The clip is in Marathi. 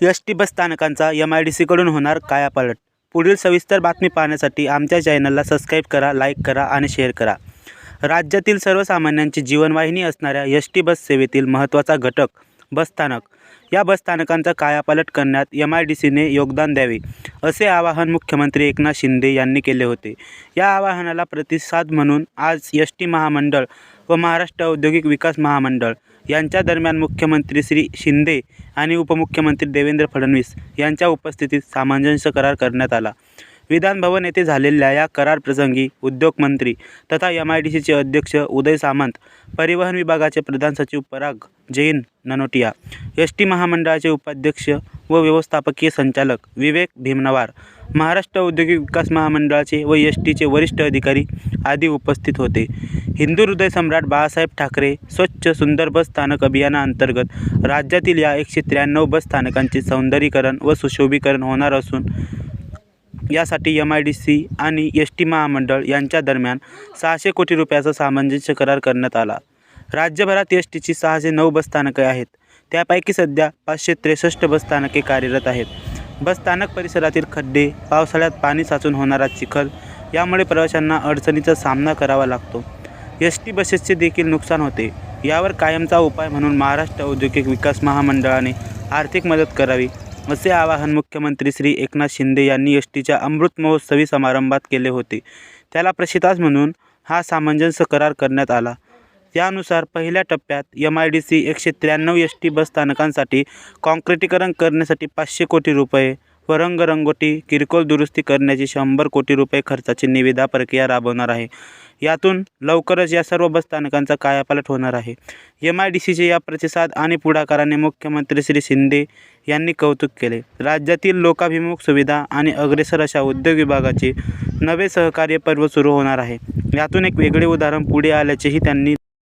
एस टी बस स्थानकांचा एम आय डी सीकडून होणार कायापालट पुढील सविस्तर बातमी पाहण्यासाठी आमच्या चॅनलला सबस्क्राईब करा लाईक करा आणि शेअर करा. राज्यातील सर्वसामान्यांची जीवनवाहिनी असणाऱ्या एस टी बस सेवेतील महत्त्वाचा घटक बसस्थानक या बसस्थानकांचा कायापालट करण्यात एम आय डी सीने योगदान द्यावे असे आवाहन मुख्यमंत्री एकनाथ शिंदे यांनी केले होते. या आवाहनाला प्रतिसाद म्हणून आज एस टी महामंडळ व महाराष्ट्र औद्योगिक विकास महामंडळ यांच्या दरम्यान मुख्यमंत्री श्री शिंदे आणि उपमुख्यमंत्री देवेंद्र फडणवीस यांच्या उपस्थितीत सामंजस्य करार करण्यात आला. विधानभवन येथे झालेल्या या करारप्रसंगी उद्योगमंत्री तथा एम आय डी सीचे अध्यक्ष उदय सामंत परिवहन विभागाचे प्रधान सचिव पराग जैन ननोटिया एस टी महामंडळाचे उपाध्यक्ष व व्यवस्थापकीय संचालक विवेक भीमनवार महाराष्ट्र औद्योगिक विकास महामंडळाचे व एस टीचे वरिष्ठ अधिकारी आदी उपस्थित होते. हिंदू हृदय सम्राट बाळासाहेब ठाकरे स्वच्छ सुंदर बस स्थानक अभियानाअंतर्गत राज्यातील या एकशे त्र्याण्णव बस स्थानकांचे सौंदर्यीकरण व सुशोभीकरण होणार असून यासाठी एम आय डी सी आणि एस टी महामंडळ यांच्या दरम्यान सहाशे कोटी रुपयाचा सामंजस्य करार करण्यात आला. राज्यभरात एस टीची सहाशे नऊ बसस्थानके आहेत. त्यापैकी सध्या पाचशे त्रेसष्ट बसस्थानके कार्यरत आहेत. बसस्थानक परिसरातील खड्डे पावसाळ्यात पाणी साचून होणारा चिखल यामुळे प्रवाशांना अडचणीचा सामना करावा लागतो. एस टी बसेसचे देखील नुकसान होते. यावर कायमचा उपाय म्हणून महाराष्ट्र औद्योगिक विकास महामंडळाने आर्थिक मदत करावी असे आवाहन मुख्यमंत्री श्री एकनाथ शिंदे यांनी एस टीच्या अमृत महोत्सवी समारंभात केले होते. त्याला प्रसिद्धास म्हणून हा सामंजस्य करार करण्यात आला. यानुसार पहिल्या टप्प्यात एम आय डी सी एकशे त्र्याण्णव एस टी बसस्थानकांसाठी काँक्रिटीकरण करण्यासाठी पाचशे कोटी रुपये रंगरंगोटी किरकोळ दुरुस्ती करण्याची शंभर कोटी रुपये खर्चाची निविदा प्रक्रिया राबवणार आहे. यातून लवकरच या सर्व बसस्थानकांचा कायापालट होणार आहे. एम आय डी सीचे या प्रतिसाद आणि पुढाकाराने मुख्यमंत्री श्री शिंदे यांनी कौतुक केले. राज्यातील लोकाभिमुख सुविधा आणि अग्रेसर अशा उद्योग विभागाचे नवे सहकार्य पर्व सुरू होणार आहे. यातून एक वेगळे उदाहरण पुढे आल्याचेही त्यांनी